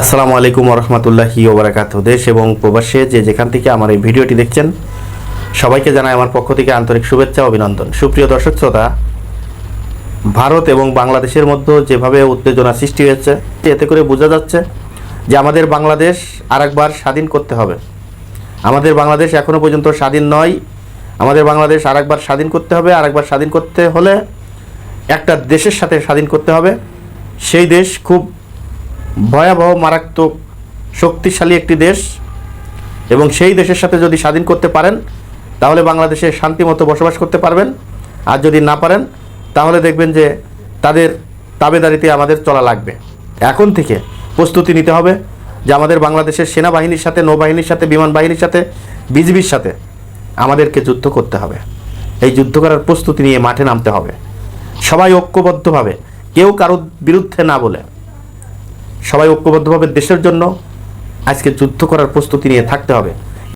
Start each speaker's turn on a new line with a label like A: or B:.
A: আসসালামু আলাইকুম রহমতুল্লাহি ওবরাকাত দেশ এবং প্রবাসে যে যেখান থেকে আমার এই ভিডিওটি দেখছেন, সবাইকে জানাই আমার পক্ষ থেকে আন্তরিক শুভেচ্ছা অভিনন্দন। সুপ্রিয় দর্শক শ্রোতা, ভারত এবং বাংলাদেশের মধ্যে যেভাবে উত্তেজনা সৃষ্টি হয়েছে, এতে করে বোঝা যাচ্ছে যে আমাদের বাংলাদেশ আরেকবার স্বাধীন করতে হবে। আমাদের বাংলাদেশ এখনও পর্যন্ত স্বাধীন নয়। আমাদের বাংলাদেশ আরেকবার স্বাধীন করতে হবে, আরেকবার স্বাধীন করতে হলে একটা দেশের সাথে স্বাধীন করতে হবে। সেই দেশ খুব ভয়াবহ, মারাত্মক, শক্তিশালী একটি দেশ এবং সেই দেশের সাথে যদি স্বাধীন করতে পারেন, তাহলে বাংলাদেশে শান্তিমতো বসবাস করতে পারবেন। আর যদি না পারেন, তাহলে দেখবেন যে তাদের তাবেদারিতে আমাদের চলা লাগবে। এখন থেকে প্রস্তুতি নিতে হবে যে আমাদের বাংলাদেশের সেনাবাহিনীর সাথে, নৌবাহিনীর সাথে, বিমান বাহিনীর সাথে, বিজিবির সাথে আমাদেরকে যুদ্ধ করতে হবে। এই যুদ্ধ করার প্রস্তুতি নিয়ে মাঠে নামতে হবে। সবাই ঐক্যবদ্ধভাবে, কেউ কারোর বিরুদ্ধে না বলে। সবাই ঐক্যবদ্ধভাবে দেশের জন্য আজকে যুদ্ধ করার প্রস্তুতি নিয়ে থাকতে হবে।